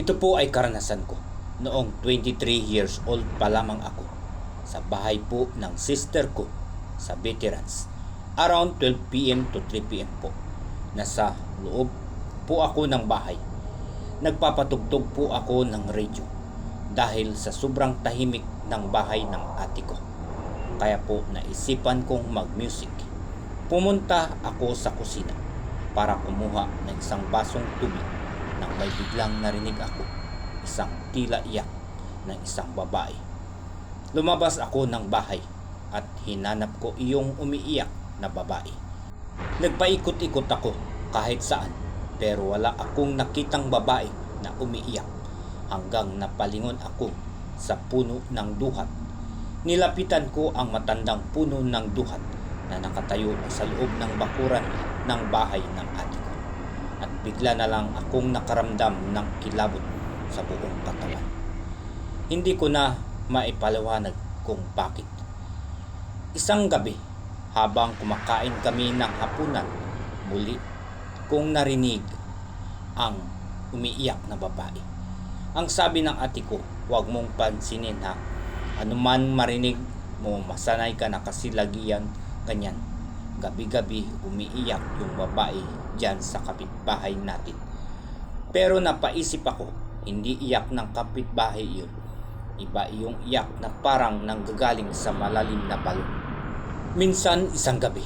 Ito po ay karanasan ko noong 23 years old pa lamang ako sa bahay po ng sister ko sa veterans. Around 12pm to 3pm po. Nasa loob po ako ng bahay. Nagpapatugtog po ako ng radio dahil sa sobrang tahimik ng bahay ng ate ko. Kaya po naisipan kong mag-music. Pumunta ako sa kusina para kumuha ng isang basong tubig nang may biglang narinig ako isang tila iyak ng isang babae. Lumabas ako ng bahay at hinanap ko iyong umiiyak na babae. Nagpaikot-ikot ako kahit saan pero wala akong nakitang babae na umiiyak hanggang napalingon ako sa puno ng duhat. Nilapitan ko ang matandang puno ng duhat na nakatayo sa loob ng bakuran ng bahay ng. At bigla na lang akong nakaramdam ng kilabot sa buong katawan. Hindi ko na maipaliwanag kung bakit. Isang gabi, habang kumakain kami ng hapunan, muli kong narinig ang umiiyak na babae. Ang sabi ng ate ko, huwag mong pansinin ha. Ano man marinig mo, masanay ka na kasi lagi yan ganyan. Gabi-gabi umiiyak yung babae dyan sa kapitbahay natin. Pero napaisip ako, hindi iyak ng kapitbahay yun. Iba yung iyak na parang nanggagaling sa malalim na balon. Minsan isang gabi,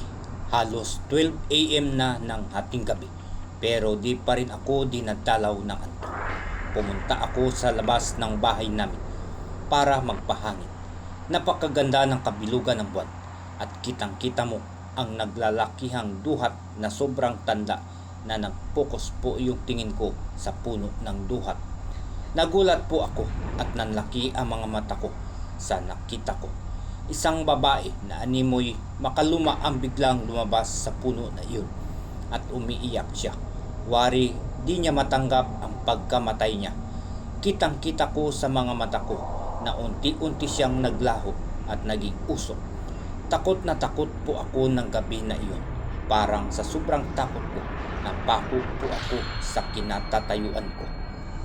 halos 12 a.m. na ng hating gabi, pero di pa rin ako dinadalaw ng antok. Pumunta ako sa labas ng bahay namin para magpahangin. Napakaganda ng kabilugan ng buwan at kitang-kita mo ang naglalakihang duhat na sobrang tanda na nagpokus po yung tingin ko sa puno ng duhat. Nagulat po ako at nanlaki ang mga mata ko sa nakita ko. Isang babae na animoy makaluma ang biglang lumabas sa puno na iyon at umiiyak siya. Wari di niya matanggap ang pagkamatay niya. Kitang kita ko sa mga mata ko na unti-unti siyang naglaho at naging usok. Takot na takot po ako ng gabi na iyon. Parang sa sobrang takot ko, napako po ako sa kinatatayuan ko.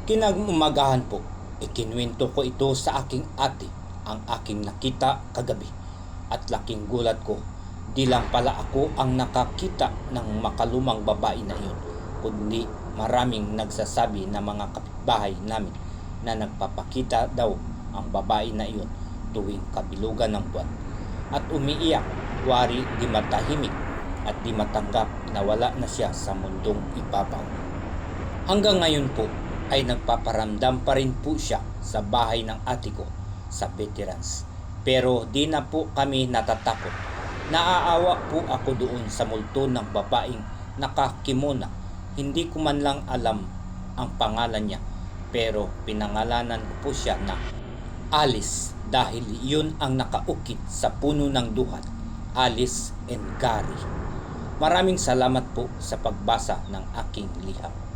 Kinagumagahan po, ikinwento ko ito sa aking ate ang aking nakita kagabi. At laking gulat ko, di lang pala ako ang nakakita ng makalumang babae na iyon, kundi maraming nagsasabi na mga kapitbahay namin na nagpapakita daw ang babae na iyon tuwing kabilugan ng buwan. At umiiyak, wari di matahimik at di matanggap na wala na siya sa mundong ibabaw. Hanggang ngayon po ay nagpaparamdam pa rin po siya sa bahay ng ate ko sa veterans. Pero di na po kami natatakot. Naaawa po ako doon sa multo ng babaeng nakakimona. Hindi ko man lang alam ang pangalan niya pero pinangalanan ko po siya na Alice dahil yun ang nakaukit sa puno ng duhat. Alice and Gary. Maraming salamat po sa pagbasa ng aking liham.